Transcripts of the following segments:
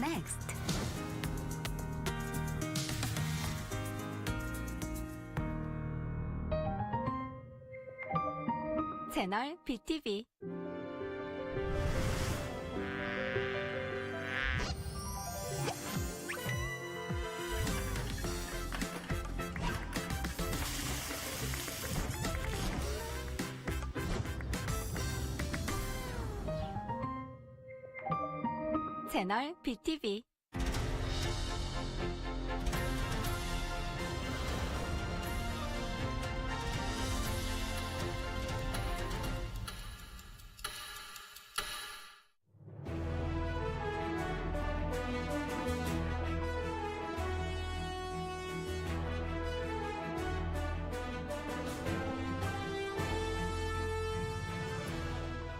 next? BTV 채널 BTV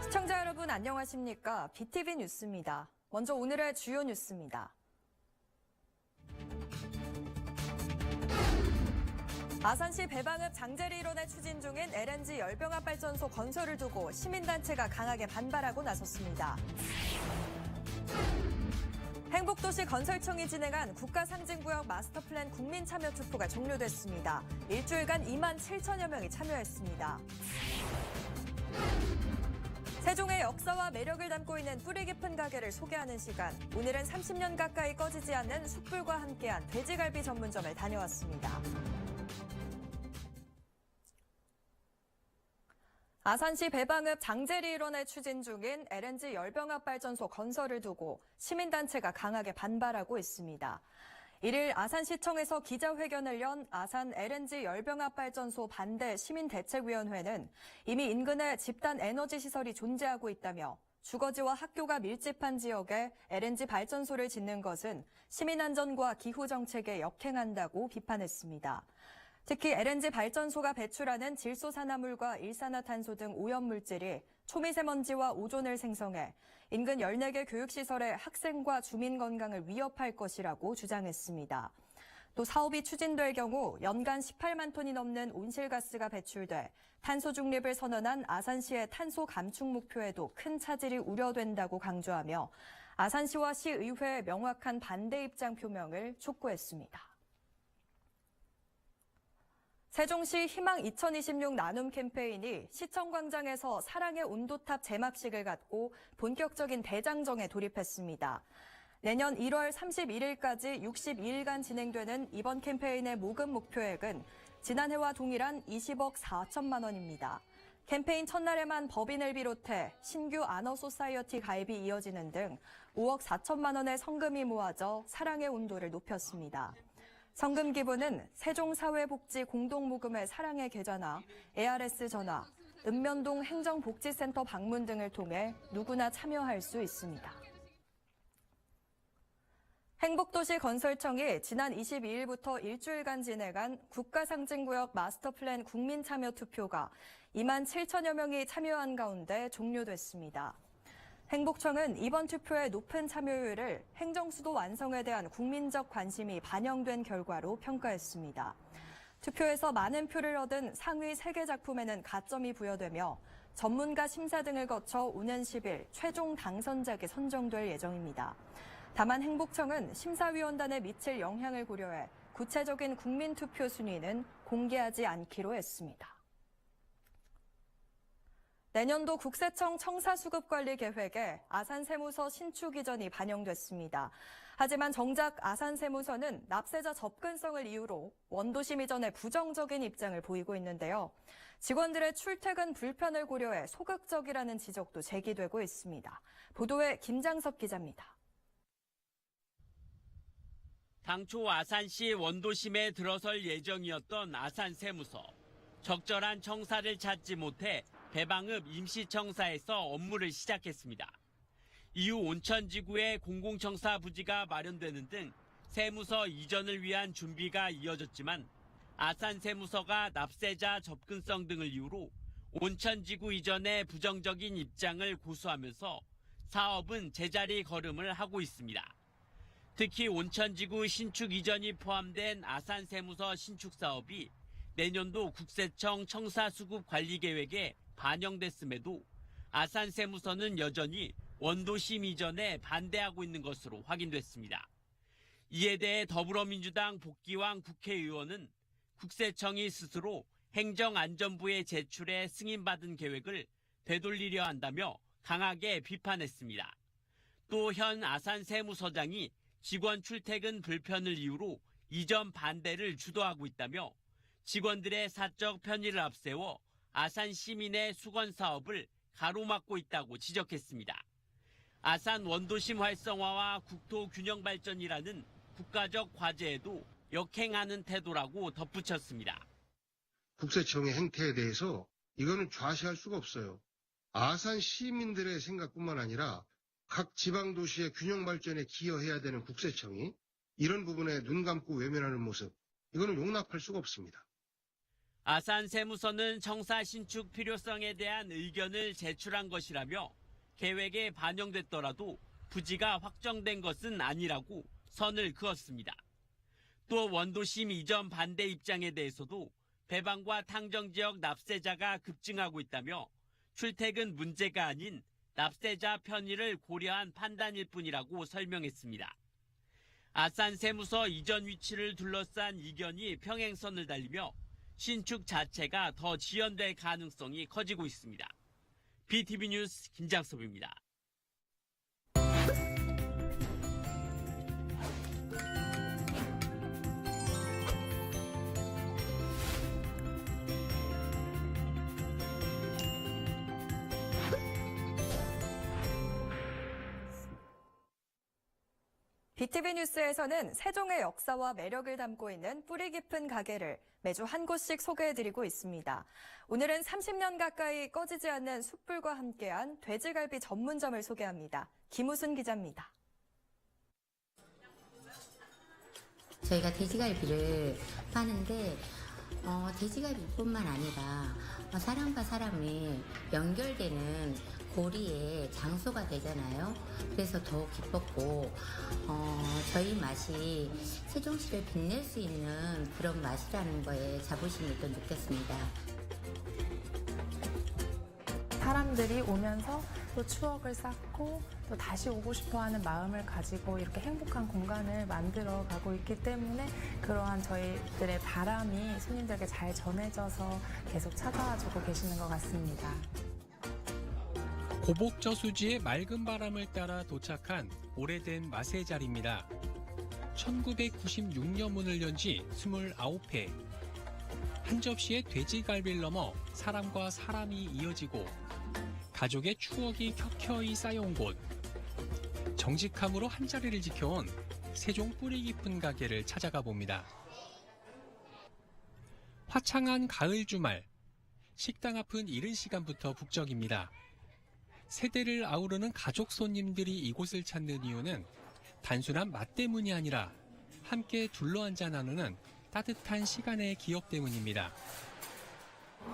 시청자 여러분 안녕하십니까? BTV 뉴스입니다. 먼저 오늘의 주요 뉴스입니다. 아산시 배방읍 장제리 일원에 추진 중인 LNG 열병합 발전소 건설을 두고 시민단체가 강하게 반발하고 나섰습니다. 행복도시 건설청이 진행한 국가상징구역 마스터플랜 국민참여 투표가 종료됐습니다. 일주일간 2만 7천여 명이 참여했습니다. 세종의 역사와 매력을 담고 있는 뿌리 깊은 가게를 소개하는 시간. 오늘은 30년 가까이 꺼지지 않는 숯불과 함께한 돼지갈비 전문점을 다녀왔습니다. 아산시 배방읍 장제리 일원에 추진 중인 LNG 열병합 발전소 건설을 두고 시민단체가 강하게 반발하고 있습니다. 이를 아산시청에서 기자회견을 연 아산 LNG 열병합 발전소 반대 시민대책위원회는 이미 인근에 집단 에너지 시설이 존재하고 있다며 주거지와 학교가 밀집한 지역에 LNG 발전소를 짓는 것은 시민안전과 기후정책에 역행한다고 비판했습니다. 특히 LNG 발전소가 배출하는 질소산화물과 일산화탄소 등 오염물질이 초미세먼지와 오존을 생성해 인근 14개 교육시설의 학생과 주민 건강을 위협할 것이라고 주장했습니다. 또 사업이 추진될 경우 연간 18만 톤이 넘는 온실가스가 배출돼 탄소 중립을 선언한 아산시의 탄소 감축 목표에도 큰 차질이 우려된다고 강조하며 아산시와 시의회의 명확한 반대 입장 표명을 촉구했습니다. 세종시 희망 2026 나눔 캠페인이 시청광장에서 사랑의 온도탑 제막식을 갖고 본격적인 대장정에 돌입했습니다. 내년 1월 31일까지 62일간 진행되는 이번 캠페인의 모금 목표액은 지난해와 동일한 20억 4천만 원입니다. 캠페인 첫날에만 법인을 비롯해 신규 아너 소사이어티 가입이 이어지는 등 5억 4천만 원의 성금이 모아져 사랑의 온도를 높였습니다. 성금 기부는 세종사회복지 공동모금의 사랑의 계좌나 ARS 전화, 읍면동 행정복지센터 방문 등을 통해 누구나 참여할 수 있습니다. 행복도시 건설청이 지난 22일부터 일주일간 진행한 국가상징구역 마스터플랜 국민참여 투표가 2만 7천여 명이 참여한 가운데 종료됐습니다. 행복청은 이번 투표의 높은 참여율을 행정수도 완성에 대한 국민적 관심이 반영된 결과로 평가했습니다. 투표에서 많은 표를 얻은 상위 3개 작품에는 가점이 부여되며 전문가 심사 등을 거쳐 오는 10일 최종 당선작이 선정될 예정입니다. 다만 행복청은 심사위원단에 미칠 영향을 고려해 구체적인 국민투표 순위는 공개하지 않기로 했습니다. 내년도 국세청 청사수급관리 계획에 아산세무서 신축 이전이 반영됐습니다. 하지만 정작 아산세무서는 납세자 접근성을 이유로 원도심 이전에 부정적인 입장을 보이고 있는데요. 직원들의 출퇴근 불편을 고려해 소극적이라는 지적도 제기되고 있습니다. 보도에 김장섭 기자입니다. 당초 아산시 원도심에 들어설 예정이었던 아산세무서. 적절한 청사를 찾지 못해 배방읍 임시청사에서 업무를 시작했습니다. 이후 온천지구에 공공청사 부지가 마련되는 등 세무서 이전을 위한 준비가 이어졌지만 아산 세무서가 납세자 접근성 등을 이유로 온천지구 이전에 부정적인 입장을 고수하면서 사업은 제자리 걸음을 하고 있습니다. 특히 온천지구 신축 이전이 포함된 아산 세무서 신축 사업이 내년도 국세청 청사수급 관리 계획에 반영됐음에도 아산 세무서는 여전히 원도심 이전에 반대하고 있는 것으로 확인됐습니다. 이에 대해 더불어민주당 복귀왕 국회의원은 국세청이 스스로 행정안전부에 제출해 승인받은 계획을 되돌리려 한다며 강하게 비판했습니다. 또 현 아산 세무서장이 직원 출퇴근 불편을 이유로 이전 반대를 주도하고 있다며 직원들의 사적 편의를 앞세워 아산 시민의 수건 사업을 가로막고 있다고 지적했습니다. 아산 원도심 활성화와 국토 균형 발전이라는 국가적 과제에도 역행하는 태도라고 덧붙였습니다. 국세청의 행태에 대해서 이거는 좌시할 수가 없어요. 아산 시민들의 생각뿐만 아니라 각 지방 도시의 균형 발전에 기여해야 되는 국세청이 이런 부분에 눈 감고 외면하는 모습, 이거는 용납할 수가 없습니다. 아산 세무서는 청사 신축 필요성에 대한 의견을 제출한 것이라며 계획에 반영됐더라도 부지가 확정된 것은 아니라고 선을 그었습니다. 또 원도심 이전 반대 입장에 대해서도 배방과 탕정 지역 납세자가 급증하고 있다며 출퇴근 문제가 아닌 납세자 편의를 고려한 판단일 뿐이라고 설명했습니다. 아산 세무서 이전 위치를 둘러싼 이견이 평행선을 달리며 신축 자체가 더 지연될 가능성이 커지고 있습니다. BTV 뉴스 김장섭입니다. BTV 뉴스에서는 세종의 역사와 매력을 담고 있는 뿌리 깊은 가게를 매주 한 곳씩 소개해드리고 있습니다. 오늘은 30년 가까이 꺼지지 않는 숯불과 함께한 돼지갈비 전문점을 소개합니다. 김우순 기자입니다. 저희가 돼지갈비를 파는데 어, 돼지갈비뿐만 아니라 어, 사람과 사람이 연결되는 고리의 장소가 되잖아요. 그래서 더욱 기뻤고 어, 저희 맛이 세종시를 빛낼 수 있는 그런 맛이라는 거에 자부심을 또 느꼈습니다. 사람들이 오면서 또 추억을 쌓고 또 다시 오고 싶어 하는 마음을 가지고 이렇게 행복한 공간을 만들어 가고 있기 때문에 그러한 저희들의 바람이 손님들에게 잘 전해져서 계속 찾아와 주고 계시는 것 같습니다. 고복 저 수지의 맑은 바람을 따라 도착한 오래된 맛의 자리입니다. 1996년 문을 연 지 29회. 한 접시의 돼지갈비를 넘어 사람과 사람이 이어지고 가족의 추억이 켜켜이 쌓여온 곳. 정직함으로 한 자리를 지켜온 세종 뿌리 깊은 가게를 찾아가 봅니다. 화창한 가을 주말. 식당 앞은 이른 시간부터 북적입니다. 세대를 아우르는 가족 손님들이 이곳을 찾는 이유는 단순한 맛 때문이 아니라 함께 둘러앉아 나누는 따뜻한 시간의 기억 때문입니다.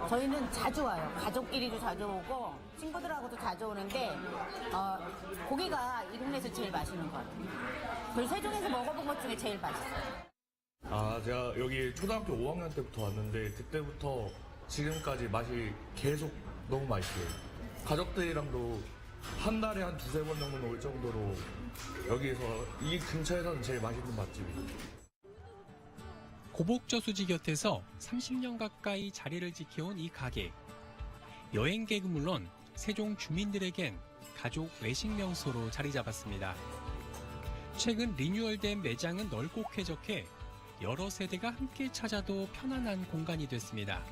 저희는 자주 와요. 가족끼리도 자주 오고 친구들하고도 자주 오는데 어, 고기가 이 동네에서 제일 맛있는 것 같아요. 저희 세종에서 먹어본 것 중에 제일 맛있어요. 아, 제가 여기 초등학교 5학년 때부터 왔는데 그때부터 지금까지 맛이 계속 너무 맛있어요. 가족들이랑도 한 달에 한 두세 번 정도는 올 정도로 여기에서 이 근처에서는 제일 맛있는 맛집이에요. 고복저 수지 곁에서 30년 가까이 자리를 지켜온 이 가게. 여행객은 물론 세종 주민들에겐 가족 외식 명소로 자리 잡았습니다. 최근 리뉴얼된 매장은 넓고 쾌적해 여러 세대가 함께 찾아도 편안한 공간이 됐습니다.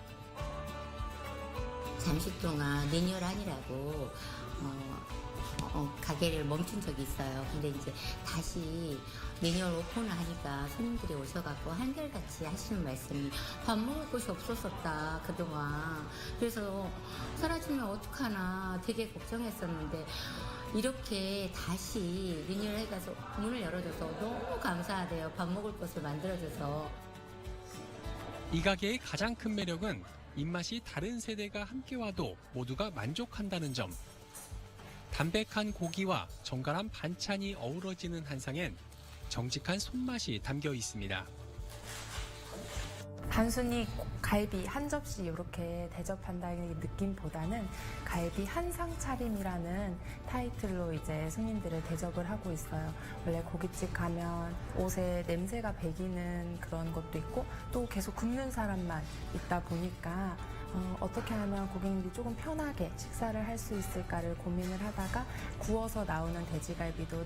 잠시 동안 리뉴얼하니라고 어, 어, 가게를 멈춘 적이 있어요. 근데 이제 다시 리뉴얼 오픈을 하니까 손님들이 오셔갖고 한결같이 하시는 말씀이 밥 먹을 곳이 없었었다 그동안. 그래서 사라지면 어떡하나 되게 걱정했었는데 이렇게 다시 리뉴얼 해가서 문을 열어줘서 너무 감사하대요. 밥 먹을 곳을 만들어줘서. 이 가게의 가장 큰 매력은 입맛이 다른 세대가 함께 와도 모두가 만족한다는 점. 담백한 고기와 정갈한 반찬이 어우러지는 한상엔 정직한 손맛이 담겨 있습니다. 단순히 갈비 한 접시 이렇게 대접한다는 느낌보다는 갈비 한상 차림이라는 타이틀로 이제 손님들을 대접을 하고 있어요. 원래 고깃집 가면 옷에 냄새가 배기는 그런 것도 있고 또 계속 굽는 사람만 있다 보니까 어, 떻게 하면 고객님들이 조금 편하게 식사를 할 수 있을까를 고민을 하다가 구워서 나오는 돼지갈비도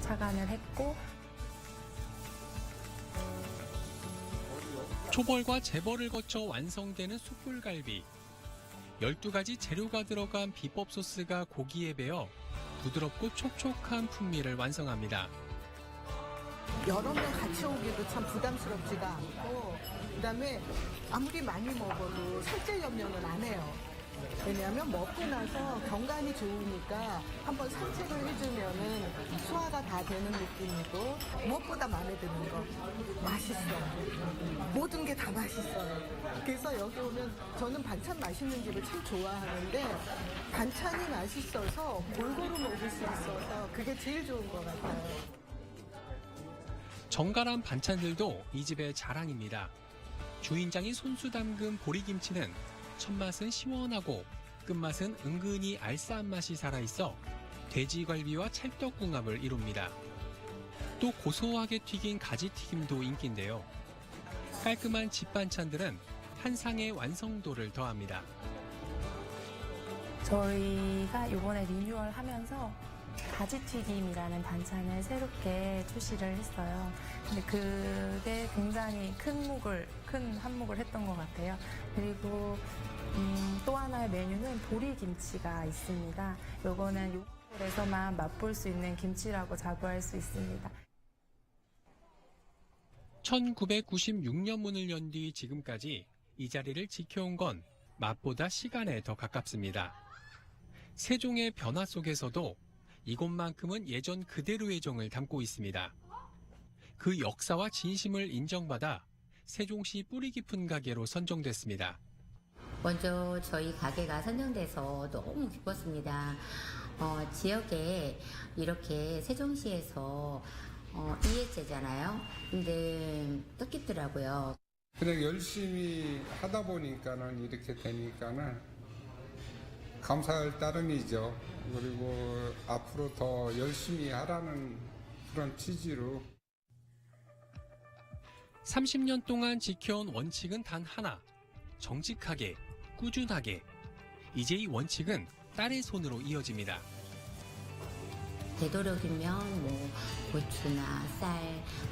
착안을 했고 초벌과 재벌을 거쳐 완성되는 숯불갈비. 12가지 재료가 들어간 비법 소스가 고기에 배어 부드럽고 촉촉한 풍미를 완성합니다. 명 같이 오기도 참 부담스럽지가 않고 그다음에 아무리 많이 먹어도 살찔 염려는 안 해요. 왜냐하면 먹고 나서 경관이 좋으니까 한번 산책을 해주면은 소화가 다 되는 느낌이고 무엇보다 마음에 드는 거 맛있어요. 모든 게 다 맛있어요. 그래서 여기 오면 저는 반찬 맛있는 집을 참 좋아하는데 반찬이 맛있어서 골고루 먹을 수 있어서 그게 제일 좋은 것 같아요. 정갈한 반찬들도 이 집의 자랑입니다. 주인장이 손수 담근 보리김치는 첫맛은 시원하고 끝맛은 은근히 알싸한 맛이 살아있어 돼지갈비와 찰떡궁합을 이룹니다. 또 고소하게 튀긴 가지튀김도 인기인데요. 깔끔한 집 반찬들은 한 상의 완성도를 더합니다. 저희가 이번에 리뉴얼 하면서 가지튀김이라는 반찬을 새롭게 출시를 했어요. 근데 그게 굉장히 큰 묵을, 큰 한몫을 했던 것 같아요. 그리고 음, 또 하나의 메뉴는 보리김치가 있습니다. 요거는 요에서만 맛볼 수 있는 김치라고 자부할 수 있습니다. 1996년 문을 연 뒤 지금까지 이 자리를 지켜온 건 맛보다 시간에 더 가깝습니다. 세종의 변화 속에서도 이곳만큼은 예전 그대로의 정을 담고 있습니다. 그 역사와 진심을 인정받아 세종시 뿌리 깊은 가게로 선정됐습니다. 먼저 저희 가게가 선정돼서 너무 기뻤습니다. 어, 지역에 이렇게 세종시에서 어, 이해제잖아요. 근데 뜻깊더라고요. 그냥 열심히 하다 보니까는 이렇게 되니까는 감사할 따름이죠. 그리고 앞으로 더 열심히 하라는 그런 취지로 30년 동안 지켜온 원칙은 단 하나. 정직하게, 꾸준하게. 이제 이 원칙은 딸의 손으로 이어집니다. 되도록이면 뭐 고추나 쌀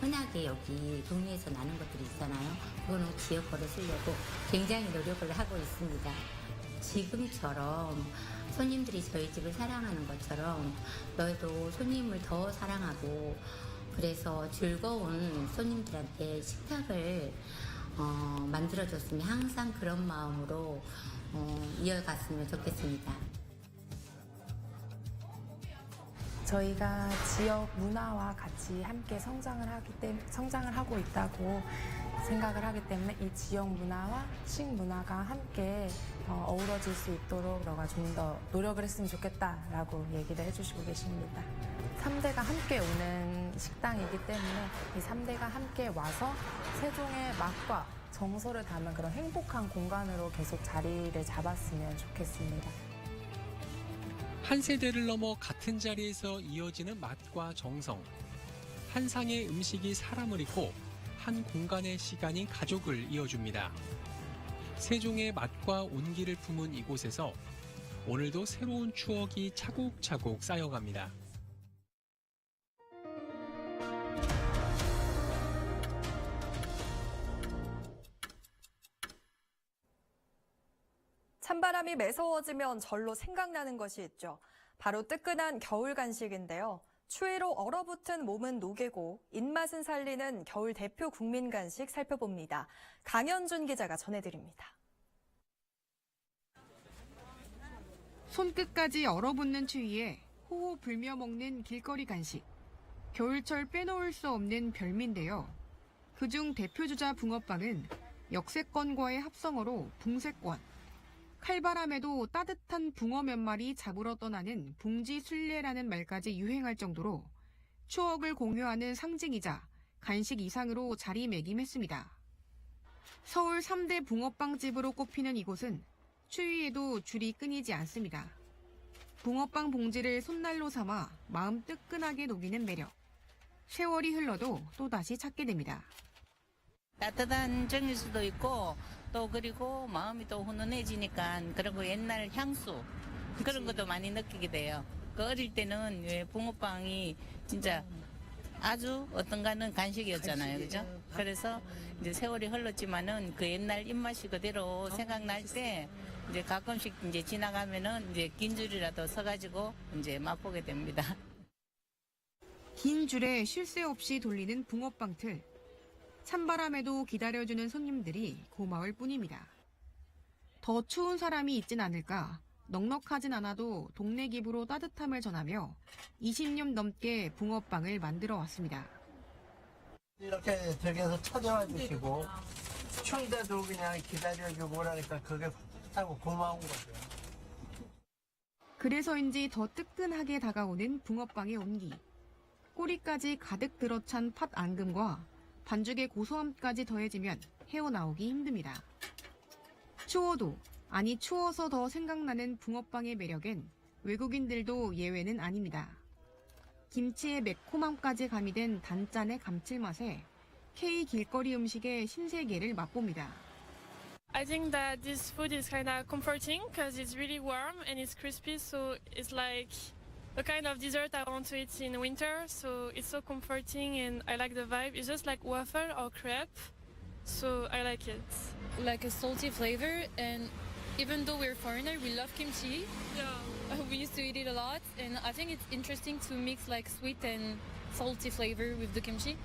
흔하게 여기 동네에서 나는 것들이 있잖아요. 그거는 지역 거를 쓰려고 굉장히 노력을 하고 있습니다. 지금처럼 손님들이 저희 집을 사랑하는 것처럼 너희도 손님을 더 사랑하고 그래서 즐거운 손님들한테 식탁을 어, 만들어줬으면 항상 그런 마음으로 어, 이어갔으면 좋겠습니다. 저희가 지역 문화와 같이 함께 성장을 하기 때문에 성장을 하고 있다고 생각을 하기 때문에 이 지역 문화와 식문화가 함께 어, 어우러질 수 있도록 너가 좀 더 노력을 했으면 좋겠다라고 얘기를 해주시고 계십니다. 3대가 함께 오는 식당이기 때문에 이 3대가 함께 와서 세종의 맛과 정서를 담은 그런 행복한 공간으로 계속 자리를 잡았으면 좋겠습니다. 한 세대를 넘어 같은 자리에서 이어지는 맛과 정성. 한 상의 음식이 사람을 잇고 한 공간의 시간이 가족을 이어줍니다. 세종의 맛과 온기를 품은 이곳에서 오늘도 새로운 추억이 차곡차곡 쌓여갑니다. 찬바람이 매서워지면 절로 생각나는 것이 있죠. 바로 뜨끈한 겨울 간식인데요. 추위로 얼어붙은 몸은 녹이고 입맛은 살리는 겨울 대표 국민 간식 살펴봅니다. 강현준 기자가 전해드립니다. 손끝까지 얼어붙는 추위에 호호 불며 먹는 길거리 간식. 겨울철 빼놓을 수 없는 별미인데요. 그중 대표주자 붕어빵은 역세권과의 합성어로 붕세권. 칼바람에도 따뜻한 붕어 몇 마리 잡으러 떠나는 붕지 순례라는 말까지 유행할 정도로 추억을 공유하는 상징이자 간식 이상으로 자리매김했습니다. 서울 3대 붕어빵집으로 꼽히는 이곳은 추위에도 줄이 끊이지 않습니다. 붕어빵 봉지를 손난로 삼아 마음 뜨끈하게 녹이는 매력. 세월이 흘러도 또다시 찾게 됩니다. 따뜻한 정일 수도 있고 또 그리고 마음이 또 훈훈해지니까 그리고 옛날 향수 그런 것도 많이 느끼게 돼요. 그 어릴 때는 왜 붕어빵이 진짜 아주 어떤가는 간식이었잖아요, 그죠? 그래서 이제 세월이 흘렀지만은 그 옛날 입맛이 그대로 생각날 때 이제 가끔씩 이제 지나가면은 이제 긴 줄이라도 서가지고 이제 맛보게 됩니다. 긴 줄에 쉴 새 없이 돌리는 붕어빵 틀. 찬바람에도 기다려주는 손님들이 고마울 뿐입니다. 더 추운 사람이 있진 않을까 넉넉하진 않아도 동네 기부로 따뜻함을 전하며 20년 넘게 붕어빵을 만들어 왔습니다. 이렇게 저기에서 찾아와 주시고 추운데도 그냥 기다려주고 그러니까 그게 하고 고마운 거죠. 그래서인지 더 뜨끈하게 다가오는 붕어빵의 온기. 꼬리까지 가득 들어찬 팥 앙금과 반죽의 고소함까지 더해지면 헤어나오기 힘듭니다. 추워도, 아니 추워서 더 생각나는 붕어빵의 매력엔 외국인들도 예외는 아닙니다. 김치의 매콤함까지 가미된 단짠의 감칠맛에 K 길거리 음식의 신세계를 맛봅니다. I think that this food is kind of comforting because it's really warm and it's crispy, so it's like the kind of dessert I want to eat in winter. So it's so comforting and I like the vibe. It's just like waffle or crepe, so I like it. like a salty flavor and even though we're foreigner we love kimchi Yeah. we used to eat it a lot and i think it's interesting to mix like sweet and salty flavor with the kimchi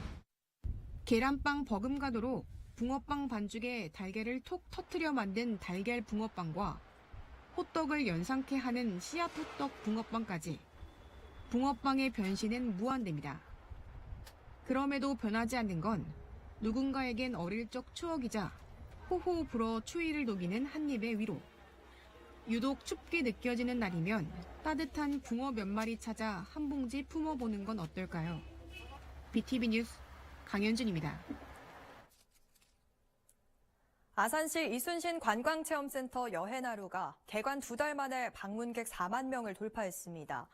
계란빵 버금가도로 붕어빵 반죽에 달걀을 톡 터트려 만든 달걀 붕어빵과 호떡을 연상케 하는 씨앗 호떡 붕어빵까지 붕어빵의 변신은 무한됩니다. 그럼에도 변하지 않는 건 누군가에겐 어릴 적 추억이자 호호 불어 추위를 녹이는 한 입의 위로. 유독 춥게 느껴지는 날이면 따뜻한 붕어 몇 마리 찾아 한 봉지 품어보는 건 어떨까요? BTV 뉴스 강현준입니다. 아산시 이순신 관광체험센터 여해나루가 개관 두 달 만에 방문객 4만 명을 돌파했습니다.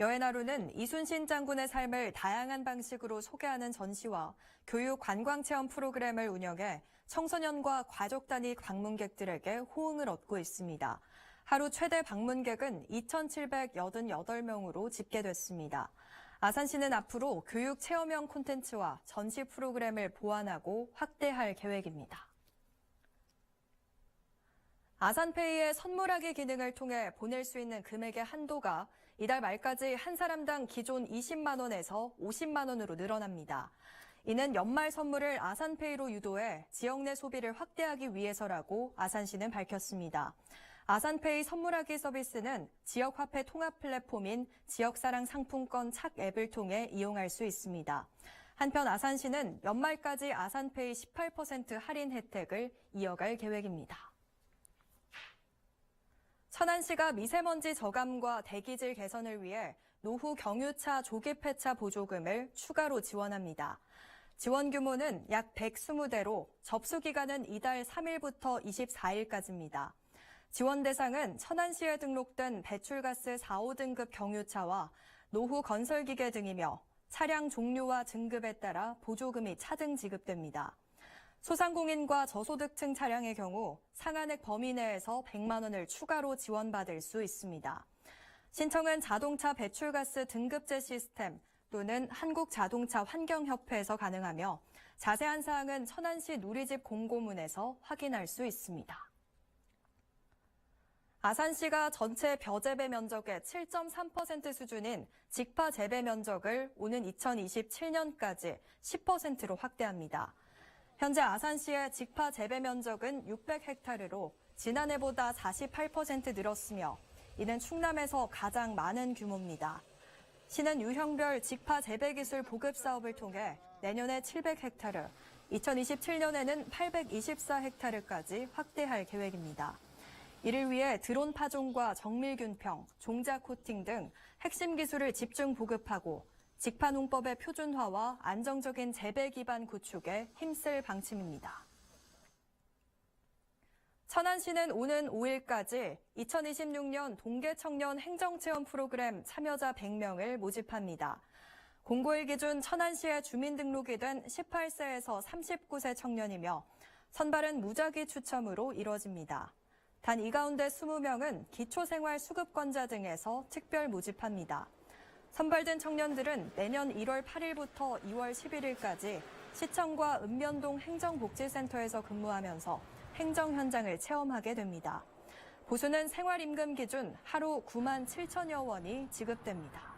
여해나루는 이순신 장군의 삶을 다양한 방식으로 소개하는 전시와 교육 관광 체험 프로그램을 운영해 청소년과 가족 단위 방문객들에게 호응을 얻고 있습니다. 하루 최대 방문객은 2,788명으로 집계됐습니다. 아산시는 앞으로 교육 체험형 콘텐츠와 전시 프로그램을 보완하고 확대할 계획입니다. 아산페이의 선물하기 기능을 통해 보낼 수 있는 금액의 한도가 이달 말까지 한 사람당 기존 20만 원에서 50만 원으로 늘어납니다. 이는 연말 선물을 아산페이로 유도해 지역 내 소비를 확대하기 위해서라고 아산시는 밝혔습니다. 아산페이 선물하기 서비스는 지역 화폐 통합 플랫폼인 지역사랑 상품권 착 앱을 통해 이용할 수 있습니다. 한편 아산시는 연말까지 아산페이 18% 할인 혜택을 이어갈 계획입니다. 천안시가 미세먼지 저감과 대기질 개선을 위해 노후 경유차 조기 폐차 보조금을 추가로 지원합니다. 지원 규모는 약 120대로 접수 기간은 이달 3일부터 24일까지입니다. 지원 대상은 천안시에 등록된 배출가스 4, 5등급 경유차와 노후 건설기계 등이며 차량 종류와 등급에 따라 보조금이 차등 지급됩니다. 소상공인과 저소득층 차량의 경우 상한액 범위 내에서 100만 원을 추가로 지원받을 수 있습니다. 신청은 자동차 배출가스 등급제 시스템 또는 한국자동차 환경협회에서 가능하며 자세한 사항은 천안시 누리집 공고문에서 확인할 수 있습니다. 아산시가 전체 벼재배 면적의 7.3% 수준인 직파 재배 면적을 오는 2027년까지 10%로 확대합니다. 현재 아산시의 직파 재배 면적은 600헥타르로 지난해보다 48% 늘었으며 이는 충남에서 가장 많은 규모입니다. 시는 유형별 직파 재배 기술 보급 사업을 통해 내년에 700헥타르, 2027년에는 824헥타르까지 확대할 계획입니다. 이를 위해 드론 파종과 정밀균평, 종자 코팅 등 핵심 기술을 집중 보급하고 직파 농법의 표준화와 안정적인 재배 기반 구축에 힘쓸 방침입니다. 천안시는 오는 5일까지 2026년 동계 청년 행정체험 프로그램 참여자 100명을 모집합니다. 공고일 기준 천안시에 주민등록이 된 18세에서 39세 청년이며 선발은 무작위 추첨으로 이뤄집니다. 단 이 가운데 20명은 기초생활수급권자 등에서 특별 모집합니다. 선발된 청년들은 내년 1월 8일부터 2월 11일까지 시청과 읍면동 행정복지센터에서 근무하면서 행정 현장을 체험하게 됩니다. 보수는 생활임금 기준 하루 9만 7천여 원이 지급됩니다.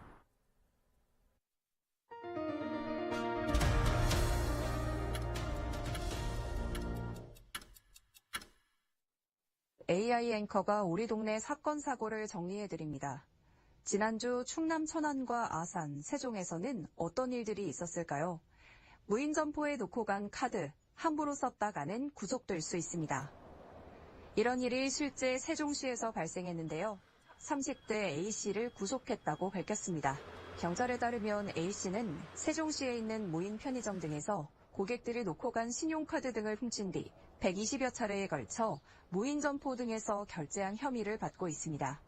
AI 앵커가 우리 동네 사건 사고를 정리해 드립니다. 지난주 충남 천안과 아산, 세종에서는 어떤 일들이 있었을까요? 무인 점포에 놓고 간 카드 함부로 썼다가는 구속될 수 있습니다. 이런 일이 실제 세종시에서 발생했는데요. 30대 A씨를 구속했다고 밝혔습니다. 경찰에 따르면 A씨는 세종시에 있는 무인 편의점 등에서 고객들이 놓고 간 신용카드 등을 훔친 뒤 120여 차례에 걸쳐 무인 점포 등에서 결제한 혐의를 받고 있습니다.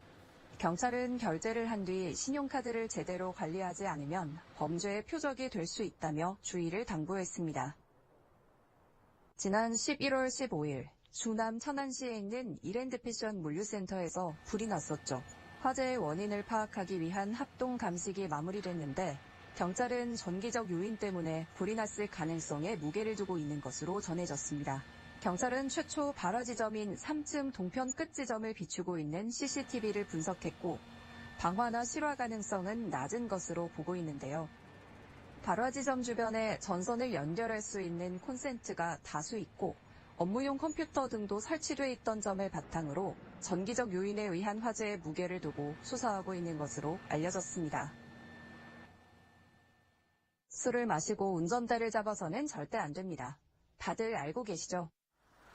경찰은 결제를 한 뒤 신용카드를 제대로 관리하지 않으면 범죄의 표적이 될 수 있다며 주의를 당부했습니다. 지난 11월 15일 충남 천안시에 있는 이랜드 패션 물류센터에서 불이 났었죠. 화재의 원인을 파악하기 위한 합동 감식이 마무리됐는데 경찰은 전기적 요인 때문에 불이 났을 가능성에 무게를 두고 있는 것으로 전해졌습니다. 경찰은 최초 발화 지점인 3층 동편 끝 지점을 비추고 있는 CCTV를 분석했고 방화나 실화 가능성은 낮은 것으로 보고 있는데요. 발화 지점 주변에 전선을 연결할 수 있는 콘센트가 다수 있고 업무용 컴퓨터 등도 설치돼 있던 점을 바탕으로 전기적 요인에 의한 화재에 무게를 두고 수사하고 있는 것으로 알려졌습니다. 술을 마시고 운전대를 잡아서는 절대 안 됩니다. 다들 알고 계시죠?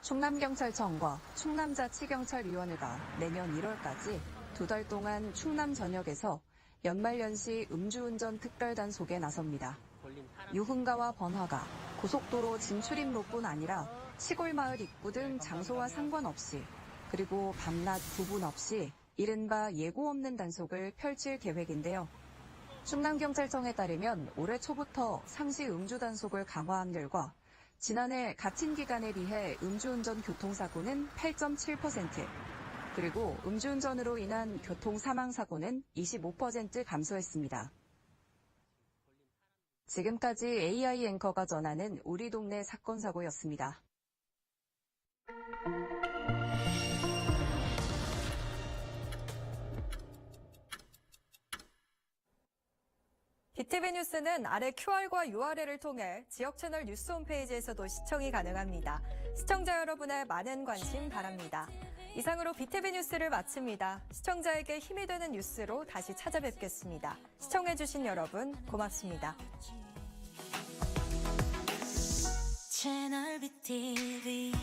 충남경찰청과 충남자치경찰위원회가 내년 1월까지 두 달 동안 충남 전역에서 연말연시 음주운전 특별단속에 나섭니다. 유흥가와 번화가, 고속도로 진출입로뿐 아니라 시골 마을 입구 등 장소와 상관없이 그리고 밤낮 구분 없이 이른바 예고 없는 단속을 펼칠 계획인데요. 충남경찰청에 따르면 올해 초부터 상시 음주 단속을 강화한 결과 지난해 같은 기간에 비해 음주운전 교통사고는 8.7%, 그리고 음주운전으로 인한 교통 사망사고는 25% 감소했습니다. 지금까지 AI 앵커가 전하는 우리 동네 사건 사고였습니다. BTV 뉴스는 아래 QR과 URL을 통해 지역 채널 뉴스 홈페이지에서도 시청이 가능합니다. 시청자 여러분의 많은 관심 바랍니다. 이상으로 BTV 뉴스를 마칩니다. 시청자에게 힘이 되는 뉴스로 다시 찾아뵙겠습니다. 시청해주신 여러분 고맙습니다. 채널 BTV